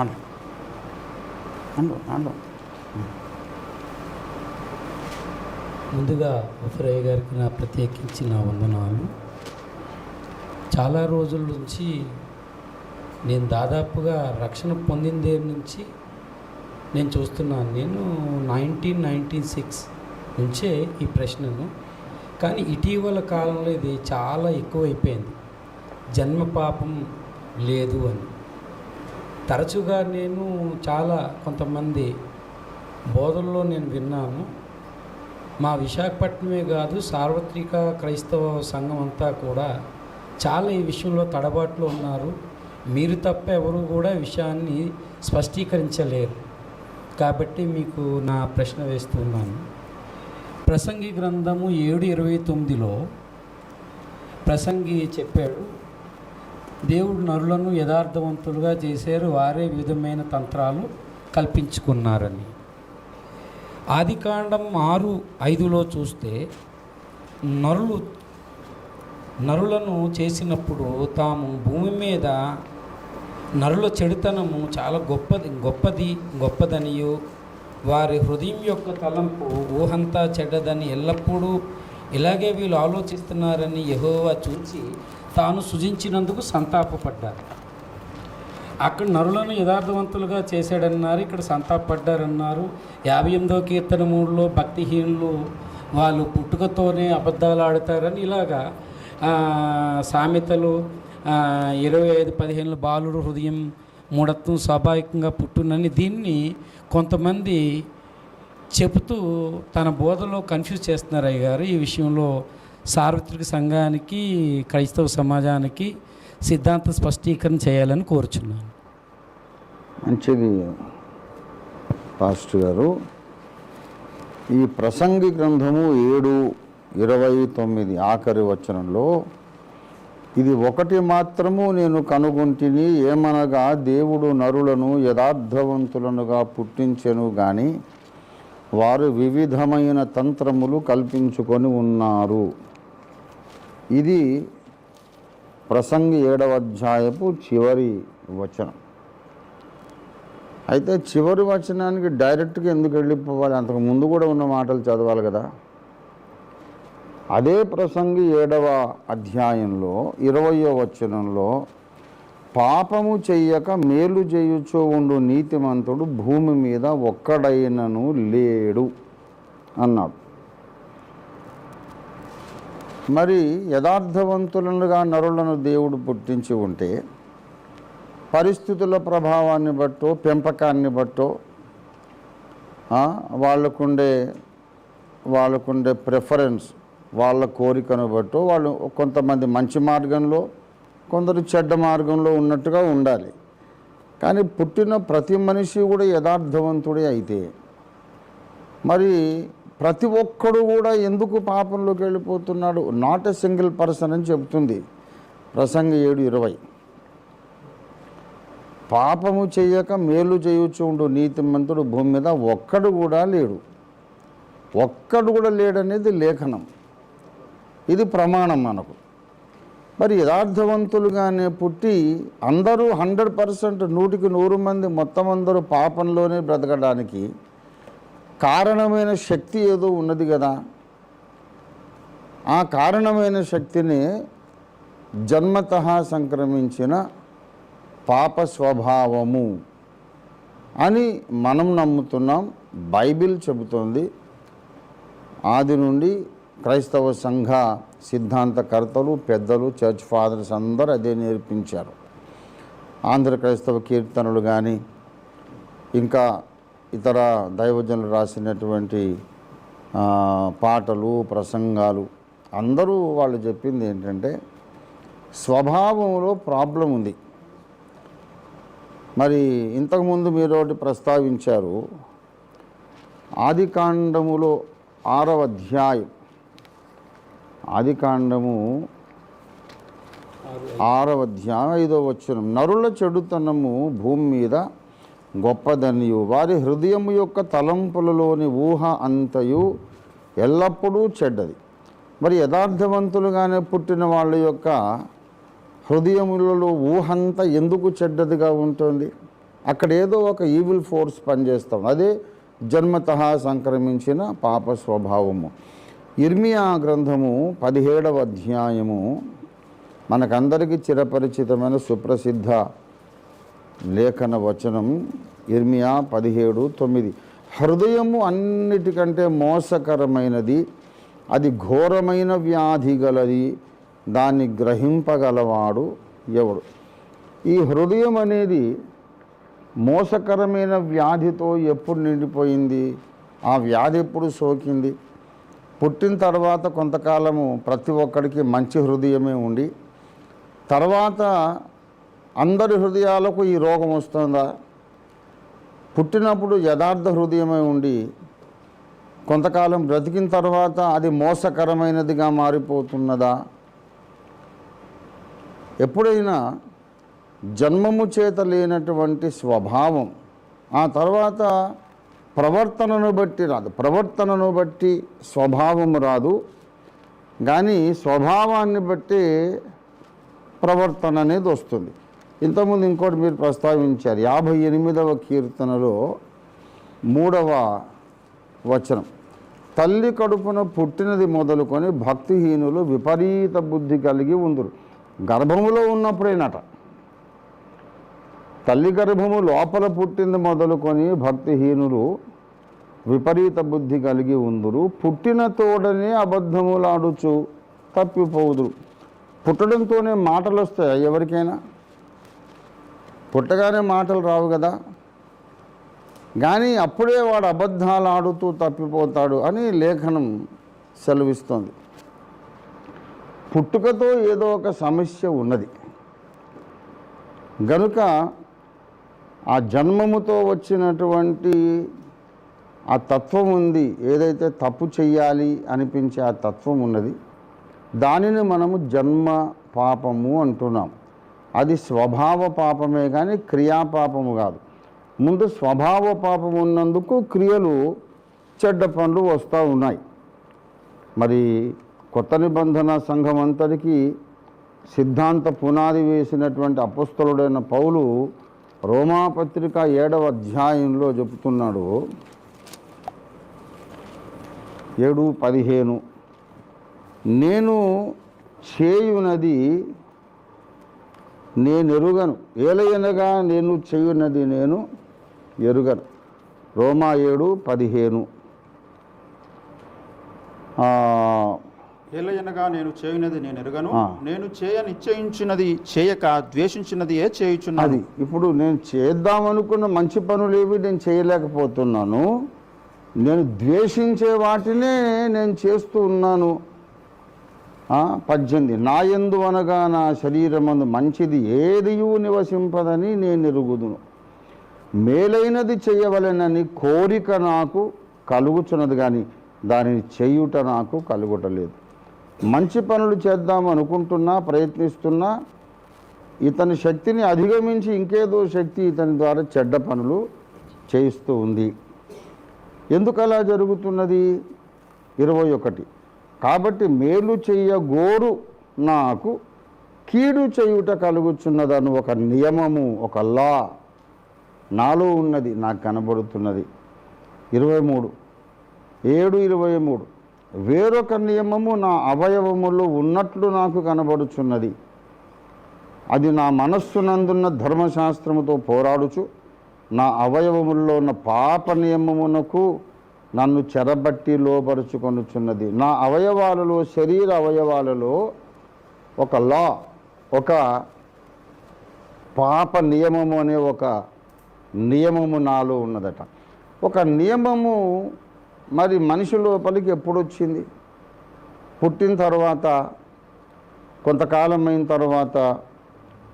ఆడు ఆడు ఆడు ముందుగా ఉఫరయ్య గారికి నా ప్రత్యేకించి నా వందనాలు. చాలా రోజుల నుంచి నేను దాదాపుగా రక్షణ పొందిన దగ్గర నుంచి నేను చూస్తున్నాను నేను నైన్టీన్ నైంటీ సిక్స్ నుంచే ఈ ప్రశ్నను. కానీ ఇటీవల కాలంలో ఇది చాలా ఎక్కువైపోయింది. జన్మ పాపం లేదు అని. తరచుగా నేను చాలా కొంతమంది బోధనలో నేను విన్నాను. మా విశాఖపట్నమే కాదు సార్వత్రిక క్రైస్తవ సంఘం అంతా కూడా చాలా ఈ విషయంలో తడబాట్లు ఉన్నారు. మీరు తప్ప ఎవరు కూడా విషయాన్ని స్పష్టీకరించలేరు. కాబట్టి మీకు నా ప్రశ్న వేస్తున్నాను. ప్రసంగి గ్రంథము ఏడు ఇరవై తొమ్మిదిలో ప్రసంగి చెప్పాడు దేవుడు నరులను యథార్థవంతులుగా చేశారు వారే విధమైన తంత్రాలు కల్పించుకున్నారని. ఆదికాండం ఆరు ఐదులో చూస్తే నరులు నరులను చేసినప్పుడు తాము భూమి మీద నరుల చెడుతనము చాలా గొప్పది గొప్పది గొప్పదనియు వారి హృదయం యొక్క తలంపు ఊహంతా చెడ్డదని ఎల్లప్పుడూ ఇలాగే వీళ్ళు ఆలోచిస్తున్నారని యహోవా చూచి తాను సృజించినందుకు సంతాపపడ్డారు. అక్కడ నరులను యథార్థవంతులుగా చేశాడన్నారు ఇక్కడ సంతాపడ్డారన్నారు యాభై ఎనిమిదో కీర్తన మూడులో భక్తిహీనులు వాళ్ళు పుట్టుకతోనే అబద్ధాలు ఆడతారని ఇలాగా సామెతలు ఇరవై ఐదు పదిహేను బాలుడు హృదయం మూఢత్వం స్వాభావికంగా పుట్టునని దీన్ని కొంతమంది చెబుతూ తన బోధలో కన్ఫ్యూజ్ చేస్తున్నారు అయ్యగారు. ఈ విషయంలో సార్వత్రిక సంఘానికి క్రైస్తవ సమాజానికి సిద్ధాంత స్పష్టీకరణ చేయాలని కోరుచున్నాను. మంచిది పాస్టర్ గారు. ఈ ప్రసంగి గ్రంథము ఏడు ఇరవై తొమ్మిది ఆఖరి వచనంలో ఇది ఒకటి మాత్రము నేను కనుగొంటిని ఏమనగా దేవుడు నరులను యథార్థవంతులనుగా పుట్టించెను కానీ వారు వివిధమైన తంత్రములు కల్పించుకొని ఉన్నారు. ఇది ప్రసంగి ఏడవ అధ్యాయపు చివరి వచనం. అయితే చివరి వచనానికి డైరెక్ట్గా ఎందుకు వెళ్ళిపోవాలి? అంతకు ముందు కూడా ఉన్న మాటలు చదవాలి కదా. అదే ప్రసంగి ఏడవ అధ్యాయంలో ఇరవయో వచనంలో పాపము చెయ్యక మేలు చేయుచో ఉండు నీతిమంతుడు భూమి మీద ఒక్కడైనను లేడు అన్నాడు. మరి యథార్థవంతులనుగా నరులను దేవుడు పుట్టించి ఉంటే పరిస్థితుల ప్రభావాన్ని బట్టో పెంపకాన్ని బట్టో వాళ్ళకుండే వాళ్ళకుండే ప్రిఫరెన్స్ వాళ్ళ కోరికను బట్టో వాళ్ళు కొంతమంది మంచి మార్గంలో కొందరు చెడ్డ మార్గంలో ఉన్నట్టుగా ఉండాలి. కానీ పుట్టిన ప్రతి మనిషి కూడా యథార్థవంతుడే అయితే మరి ప్రతి ఒక్కడు కూడా ఎందుకు పాపంలోకి వెళ్ళిపోతున్నాడు? నాట్ ఎ సింగిల్ పర్సన్ అని చెబుతుంది. ప్రసంగ ఏడు ఇరవై. పాపము చేయక మేలు చేయుచుండు నీతిమంతుడు భూమి మీద ఒక్కడు కూడా లేడు. ఒక్కడు కూడా లేడనేది లేఖనం. ఇది ప్రమాణం మనకు. మరి యథార్థవంతులుగానే పుట్టి అందరూ హండ్రెడ్ పర్సెంట్ నూటికి నూరు మంది మొత్తం అందరూ పాపంలోనే బ్రతకడానికి కారణమైన శక్తి ఏదో ఉన్నది కదా. ఆ కారణమైన శక్తిని జన్మత సంక్రమించిన పాప స్వభావము అని మనం నమ్ముతున్నాం. బైబిల్ చెబుతోంది. ఆది నుండి క్రైస్తవ సంఘ సిద్ధాంతకర్తలు పెద్దలు చర్చ్ ఫాదర్స్ అందరూ అదే నేర్పించారు. ఆంధ్ర క్రైస్తవ కీర్తనలు కానీ ఇంకా ఇతర దైవజనులు రాసినటువంటి పాటలు ప్రసంగాలు అందరూ వాళ్ళు చెప్పింది ఏంటంటే స్వభావంలో ప్రాబ్లం ఉంది. మరి ఇంతకుముందు మీరు ఒకటి ప్రస్తావించారు ఆదికాండములో ఆరవ అధ్యాయం. ఆదికాండము ఆరవ అధ్యాయం ఐదో వచ్చిన నరుల చెడుతనము భూమి మీద గొప్పదనియు వారి హృదయం యొక్క తలంపులలోని ఊహ అంతయు ఎల్లప్పుడూ చెడ్డది. మరి యథార్థవంతులుగానే పుట్టిన వాళ్ళ యొక్క హృదయములలో ఊహంతా ఎందుకు చెడ్డదిగా ఉంటుంది? అక్కడ ఏదో ఒక ఈవిల్ ఫోర్స్ పనిచేస్తాం అదే జన్మత సంక్రమించిన పాప స్వభావము. ఇర్మియా గ్రంథము పదిహేడవ అధ్యాయము మనకందరికీ చిరపరిచితమైన సుప్రసిద్ధ లేఖన వచనం ఇర్మియా పదిహేడు తొమ్మిది. హృదయము అన్నిటికంటే మోసకరమైనది అది ఘోరమైన వ్యాధి గలది దాన్ని గ్రహింపగలవాడు ఎవడు? ఈ హృదయం అనేది మోసకరమైన వ్యాధితో ఎప్పుడు నిండిపోయింది? ఆ వ్యాధి ఎప్పుడు సోకింది? పుట్టిన తర్వాత కొంతకాలము ప్రతి ఒక్కడికి మంచి హృదయమే ఉండి తర్వాత అందరి హృదయాలకు ఈ రోగం వస్తుందా? పుట్టినప్పుడు యథార్థ హృదయమై ఉండి కొంతకాలం బ్రతికిన తర్వాత అది మోసకరమైనదిగా మారిపోతున్నదా? ఎప్పుడైనా జన్మము చేత లేనటువంటి స్వభావం ఆ తర్వాత ప్రవర్తనను బట్టి రాదు. ప్రవర్తనను బట్టి స్వభావం రాదు. కానీ స్వభావాన్ని బట్టి ప్రవర్తన అనేది వస్తుంది. ఇంతకుముందు ఇంకోటి మీరు ప్రస్తావించారు. యాభై ఎనిమిదవ కీర్తనలో మూడవ వచనం. తల్లి కడుపున పుట్టినది మొదలుకొని భక్తిహీనులు విపరీత బుద్ధి కలిగి ఉందరు. గర్భములో ఉన్నప్పుడేనట. తల్లి గర్భము లోపల పుట్టింది మొదలుకొని భక్తిహీనులు విపరీత బుద్ధి కలిగి ఉందురు. పుట్టిన తోడనే అబద్ధములాడుచు తప్పిపోదురు. పుట్టడంతోనే మాటలు వస్తాయా ఎవరికైనా? పుట్టగానే మాటలు రావు కదా. కానీ అప్పుడే వాడు అబద్ధాలు ఆడుతూ తప్పిపోతాడు అని లేఖనం సెలవిస్తోంది. పుట్టుకతో ఏదో ఒక సమస్య ఉన్నది. గనుక ఆ జన్మముతో వచ్చినటువంటి ఆ తత్వం ఉంది ఏదైతే తప్పు చెయ్యాలి అనిపించే ఆ తత్వం ఉన్నది దానిని మనము జన్మ పాపము అంటున్నాం అది స్వభావ పాపమే కానీ క్రియాపాపము కాదు. ముందు స్వభావ పాపం ఉన్నందుకు క్రియలు చెడ్డ పనులు వస్తూ ఉన్నాయి. మరి కొత్త నిబంధన సంఘం అంతటికీ సిద్ధాంత పునాది వేసినటువంటి అపుస్తలుడైన పౌలు రోమాపత్రిక ఏడవ అధ్యాయంలో చెబుతున్నాడు. ఏడు పదిహేను. నేను చేయునది నేను ఎరుగను. ఏలయనగా నేను చేయున్నది నేను ఎరుగను. రోమా ఏడు పదిహేను. ఏలయనగా నేను చేయునది నేను ఎరుగను. నేను చేయ నిశ్చయించినది చేయక ద్వేషించినది ఏ చేయుచున్నది అది ఇప్పుడు నేను చేద్దామనుకున్న మంచి పనులేవి నేను చేయలేకపోతున్నాను. నేను ద్వేషించే వాటినే నేను చేస్తూ ఉన్నాను. పద్దెనిమిది. నాయందు అనగా నా శరీరమందు మంచిది ఏదియు నివసింపదని నేను ఎరుగుదును మేలైనది చేయవలెనని కోరిక నాకు కలుగుచున్నది కానీ దానిని చేయుట నాకు కలుగుటలేదు. మంచి పనులు చేద్దాం అనుకుంటున్నా ప్రయత్నిస్తున్నా ఇతని శక్తిని అధిగమించి ఇంకేదో శక్తి ఇతని ద్వారా చెడ్డ పనులు చేయిస్తూ ఉంది. ఎందుకలా జరుగుతున్నది? ఇరవై ఒకటి. కాబట్టి మేలు చెయ్య గోరు నాకు కీడు చేయుట కలుగుచున్నదని ఒక నియమము ఒక లా. నాలో ఉన్నది నాకు కనబడుతున్నది. ఇరవై మూడు ఏడు ఇరవై మూడు వేరొక నియమము నా అవయవములో ఉన్నట్లు నాకు కనబడుచున్నది. అది నా మనస్సునందున్న ధర్మశాస్త్రముతో పోరాడుచు నా అవయవముల్లో ఉన్న పాప నియమమునకు నన్ను చెరబట్టి లోపరుచుకొనుచున్నది నా అవయవాలలో శరీర అవయవాలలో ఒక లా ఒక పాప నియమము అనే ఒక నియమము నాలో ఉన్నదట. ఒక నియమము మరి మనిషి లోపలికి ఎప్పుడు వచ్చింది పుట్టిన తర్వాత కొంతకాలం అయిన తర్వాత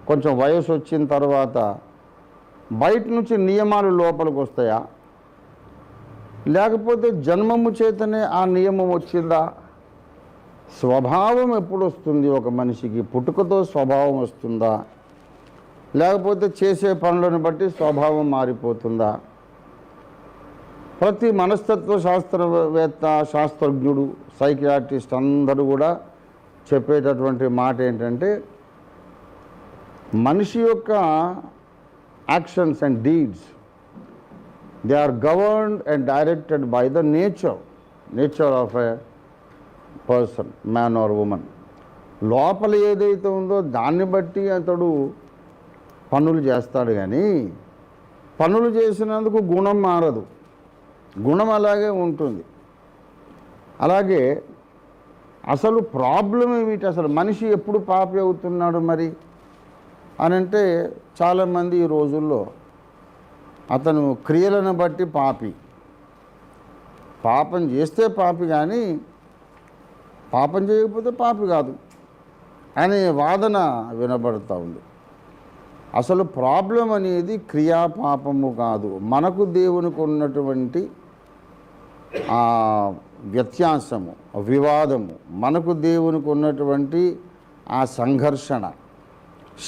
కొంచెం వయసు వచ్చిన తర్వాత బయట నుంచి నియమాలు లోపలికి వస్తాయా లేకపోతే జన్మము చేతనే ఆ నియమం వచ్చిందా? స్వభావం ఎప్పుడు వస్తుంది ఒక మనిషికి? పుట్టుకతో స్వభావం వస్తుందా? లేకపోతే చేసే పనులను బట్టి స్వభావం మారిపోతుందా? ప్రతి మనస్తత్వ శాస్త్రవేత్త శాస్త్రజ్ఞుడు సైకియాట్రిస్ట్ అందరూ కూడా చెప్పేటటువంటి మాట ఏంటంటే మనిషి యొక్క actions and deeds They are governed and directed by the nature, nature of a person man or woman లోపల ఏదైతే ఉందో దాన్ని బట్టి అతడు పనులు చేస్తాడు కానీ పనులు చేసినందుకు గుణం మారదు. గుణం అలాగే ఉంటుంది. అలాగే అసలు ప్రాబ్లం ఏమిటి? అసలు మనిషి ఎప్పుడు పాపి అవుతున్నాడు మరి? అని అంటే చాలామంది ఈ రోజుల్లో అతను క్రియలను బట్టి పాపి. పాపం చేస్తే పాపి కానీ పాపం చేయకపోతే పాపి కాదు అనే వాదన వినబడుతూ ఉంది. అసలు ప్రాబ్లం అనేది క్రియా పాపము కాదు. మనకు దేవునికి ఉన్నటువంటి ఆ వ్యత్యాసము వివాదము మనకు దేవునికి ఉన్నటువంటి ఆ సంఘర్షణ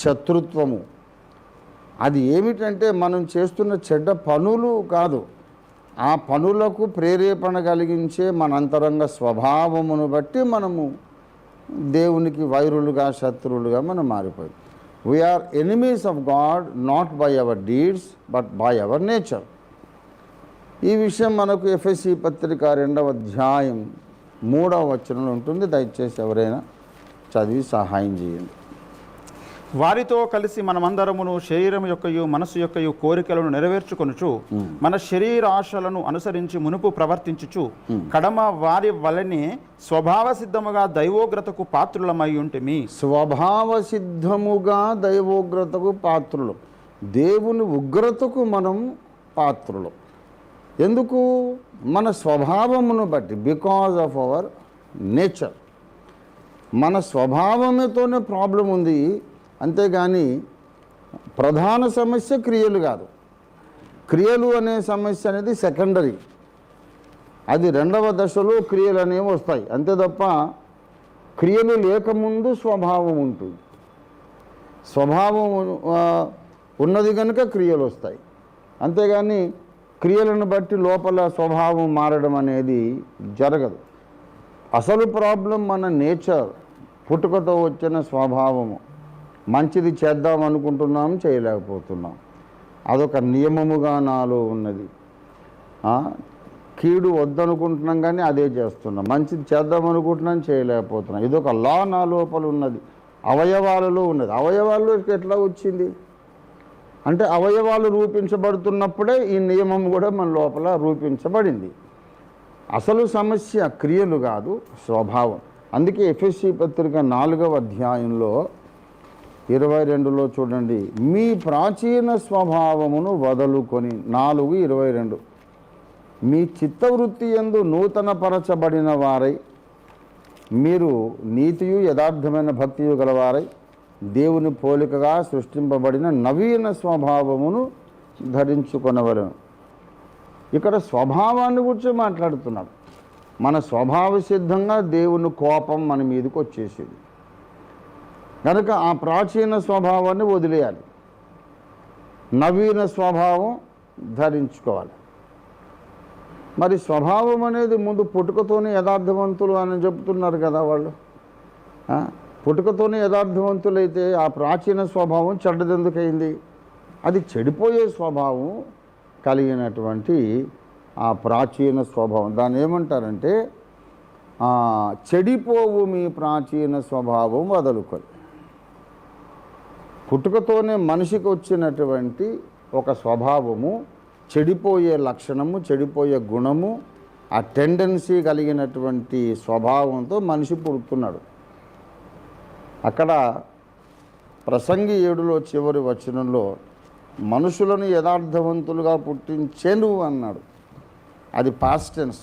శత్రుత్వము అది ఏమిటంటే మనం చేస్తున్న చెడ్డ పనులు కాదు. ఆ పనులకు ప్రేరేపణ కలిగించే మన అంతరంగ స్వభావమును బట్టి మనము దేవునికి వైరులుగా శత్రువులుగా మనం మారిపోయి. We are enemies of God not by our deeds but by our nature ఈ విషయం మనకు ఎఫ్ఎస్సి పత్రిక రెండవ అధ్యాయం మూడవ వచనంలో ఉంటుంది. దయచేసి ఎవరైనా చదివి సహాయం చేయండి. వారితో కలిసి మనమందరమును శరీరం యొక్కయు మనసు యొక్కయు కోరికలను నెరవేర్చుకొనుచు మన శరీరాశలను అనుసరించి మునుపు ప్రవర్తించుచు కడమ వారి వలనే స్వభావ సిద్ధముగా దైవోగ్రతకు పాత్రులమై ఉంటిమి. స్వభావ సిద్ధముగా దైవోగ్రతకు పాత్రులు. దేవుని ఉగ్రతకు మనం పాత్రులు. ఎందుకు? మన స్వభావమును బట్టి బికాజ్ ఆఫ్ అవర్ నేచర్ మన స్వభావముతోనే ప్రాబ్లం ఉంది. అంతేగాని ప్రధాన సమస్య క్రియలు కాదు. క్రియలు అనే సమస్య అనేది సెకండరీ. అది రెండవ దశలో క్రియలు అనేవి వస్తాయి. అంతే తప్ప క్రియలు లేకముందు స్వభావం ఉంటుంది. స్వభావం ఉన్నది కనుక క్రియలు వస్తాయి. అంతేగాని క్రియలను బట్టి లోపల స్వభావం మారడం అనేది జరగదు. అసలు ప్రాబ్లం మన నేచర్ పుట్టుకతో వచ్చిన స్వభావము. మంచిది చేద్దాం అనుకుంటున్నాం చేయలేకపోతున్నాం. అదొక నియమముగా నాలో ఉన్నది. కీడు వద్దనుకుంటున్నాం కానీ అదే చేస్తున్నాం. మంచిది చేద్దాం అనుకుంటున్నాం చేయలేకపోతున్నాం. ఇదొక లా నా లోపల ఉన్నది. అవయవాలలో ఉన్నది. అవయవాల్లో ఎట్లా వచ్చింది? అంటే అవయవాలు రూపించబడుతున్నప్పుడే ఈ నియమం కూడా మన లోపల రూపించబడింది. అసలు సమస్య క్రియలు కాదు స్వభావం. అందుకే ఎఫ్ఎస్సి పత్రిక నాలుగవ అధ్యాయంలో ఇరవై రెండులో చూడండి. మీ ప్రాచీన స్వభావమును వదులుకొని నాలుగు ఇరవై రెండు. మీ చిత్తవృత్తి ఎందు నూతనపరచబడిన వారై మీరు నీతియు యథార్థమైన భక్తియు గలవారై దేవుని పోలికగా సృష్టింపబడిన నవీన స్వభావమును ధరించుకొనవలను. ఇక్కడ స్వభావాన్ని గురించి మాట్లాడుతున్నాడు. మన స్వభావ సిద్ధంగా దేవుని కోపం మన మీదకి వచ్చేసేది. కనుక ఆ ప్రాచీన స్వభావాన్ని వదిలేయాలి. నవీన స్వభావం ధరించుకోవాలి. మరి స్వభావం అనేది ముందు పుట్టుకతోనే యథార్థవంతులు అని చెప్తున్నారు కదా వాళ్ళు. పుట్టుకతోనే యథార్థవంతులైతే ఆ ప్రాచీన స్వభావం చెడ్డదెందుకైంది? అది చెడిపోయే స్వభావం కలిగినటువంటి ఆ ప్రాచీన స్వభావం. దాన్ని ఏమంటారంటే ఆ, చెడిపోవు మీ ప్రాచీన స్వభావం వదులుకొని. పుట్టుకతోనే మనిషికి వచ్చినటువంటి ఒక స్వభావము చెడిపోయే లక్షణము చెడిపోయే గుణము ఆ టెండెన్సీ కలిగినటువంటి స్వభావంతో మనిషి పుడుతున్నాడు. అక్కడ ప్రసంగి ఏడులో చివరి వచనంలో మనుషులను యథార్థవంతులుగా పుట్టించేను అన్నాడు. అది పాస్టెన్స్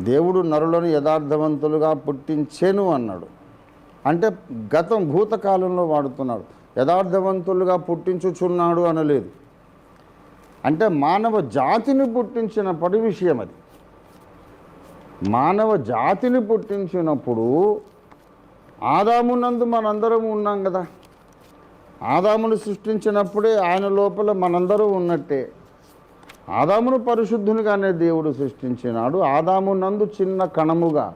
దేవుడు నరులను యథార్థవంతులుగా పుట్టించేను అన్నాడు. అంటే గతం భూతకాలంలో వాడుతున్నాడు యథార్థవంతులుగా పుట్టించుచున్నాడు అనలేదు. అంటే మానవ జాతిని పుట్టించినప్పటి విషయం అది. మానవ జాతిని పుట్టించినప్పుడు ఆదామునందు మనందరం ఉన్నాం కదా. ఆదామును సృష్టించినప్పుడే ఆయన లోపల మనందరం ఉన్నట్టే. ఆదామును పరిశుద్ధునిగానే దేవుడు సృష్టించినాడు. ఆదాము నందు చిన్న కణముగా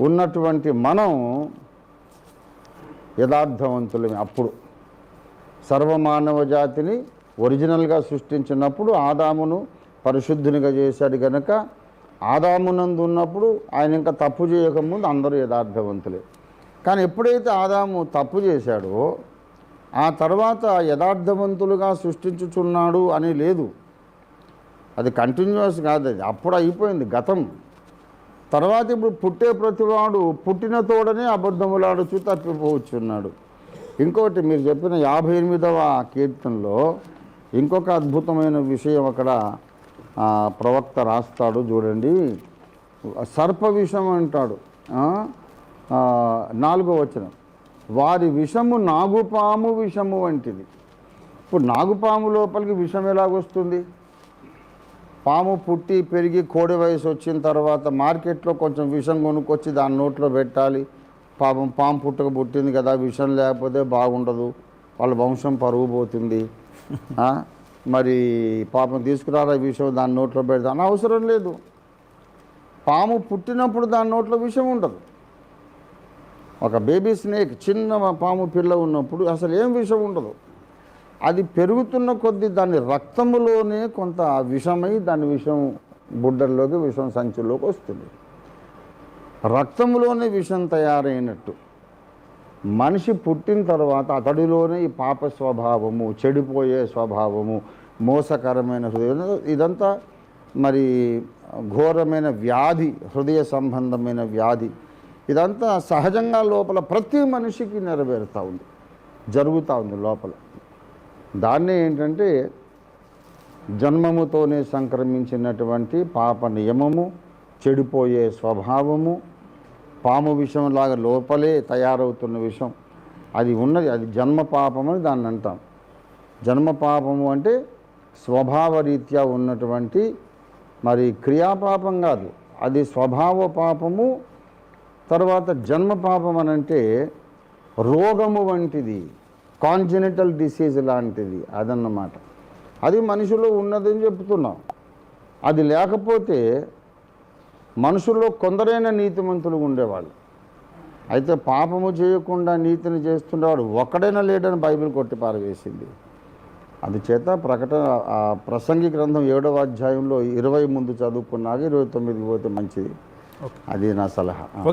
ఉన్నటువంటి మనం యథార్థవంతులమే. అప్పుడు సర్వమానవ జాతిని ఒరిజినల్గా సృష్టించినప్పుడు ఆదామును పరిశుద్ధునిగా చేశాడు గనక ఆదామునందు ఉన్నప్పుడు ఆయన ఇంకా తప్పు చేయకముందు అందరూ యథార్థవంతులే. కానీ ఎప్పుడైతే ఆదాము తప్పు చేశాడో ఆ తర్వాత యథార్థవంతులుగా సృష్టించుచున్నాడు అని లేదు. అది కంటిన్యూస్ కాదు అది. అప్పుడు అయిపోయింది గతం. తర్వాత ఇప్పుడు పుట్టే ప్రతివాడు పుట్టిన తోడనే అబద్ధములాడుచు తప్పిపోవచ్చున్నాడు. ఇంకోటి మీరు చెప్పిన యాభై ఎనిమిదవ కీర్తనలో ఇంకొక అద్భుతమైన విషయం అక్కడ ప్రవక్త రాస్తాడు చూడండి. సర్ప విషం అంటాడు. నాలుగో వచనం. వారి విషము నాగుపాము విషము వంటిది. ఇప్పుడు నాగుపాము లోపలికి విషం ఎలాగొస్తుంది? పాము పుట్టి పెరిగి కోడి వయసు వచ్చిన తర్వాత మార్కెట్లో కొంచెం విషం కొనుక్కొచ్చి దాని నోట్లో పెట్టాలి. పాపం పాము పుట్టక పుట్టింది కదా విషం లేకపోతే బాగుండదు. వాళ్ళ వంశం పరుగు పోతుంది. మరి పాపం తీసుకురారా ఈ విషయం దాని నోట్లో పెడతాను అవసరం లేదు. పాము పుట్టినప్పుడు దాని నోట్లో విషం ఉండదు. ఒక బేబీ స్నేక్ చిన్న పాము పిల్ల ఉన్నప్పుడు అసలు ఏం విషం ఉండదు. అది పెరుగుతున్న కొద్దీ దాని రక్తములోనే కొంత విషమై దాని విషం బుడ్డల్లోకి విషం సంచుల్లోకి వస్తుంది. రక్తంలోనే విషం తయారైనట్టు. మనిషి పుట్టిన తర్వాత అతడిలోనే ఈ పాప స్వభావము చెడిపోయే స్వభావము మోసకరమైన హృదయం ఇదంతా మరి ఘోరమైన వ్యాధి హృదయ సంబంధమైన వ్యాధి. ఇదంతా సహజంగా లోపల ప్రతి మనిషికి నెరవేరుతూ ఉంది జరుగుతూ ఉంది లోపల. దాన్నే ఏంటంటే జన్మముతోనే సంక్రమించినటువంటి పాప నియమము చెడిపోయే స్వభావము పాము విషంలాగా లోపలే తయారవుతున్న విషం. అది ఉన్నది అది జన్మ పాపం అని దాన్ని అంటాం. జన్మ పాపము అంటే స్వభావరీత్యా ఉన్నటువంటి మరి క్రియాపాపం కాదు. అది స్వభావ పాపము తర్వాత జన్మ పాపం అని అంటే రోగము వంటిది. కాంజెనిటల్ డిసీజ్ లాంటిది అదన్నమాట. అది మనిషిలో ఉన్నదని చెప్తున్నాం. అది లేకపోతే మనుషుల్లో కొందరైన నీతిమంతులు ఉండేవాళ్ళు. అయితే పాపము చేయకుండా నీతిని చేస్తుండేవాడు ఒక్కడైనా లేడని బైబిల్ కొట్టి పారవేసింది. అందుచేత ప్రకటన ఆ ప్రసంగి గ్రంథం ఏడవ అధ్యాయంలో ఇరవై ముందు చదువుకున్నాక ఇరవై తొమ్మిదికి పోతే మంచిది. అది నా సలహా.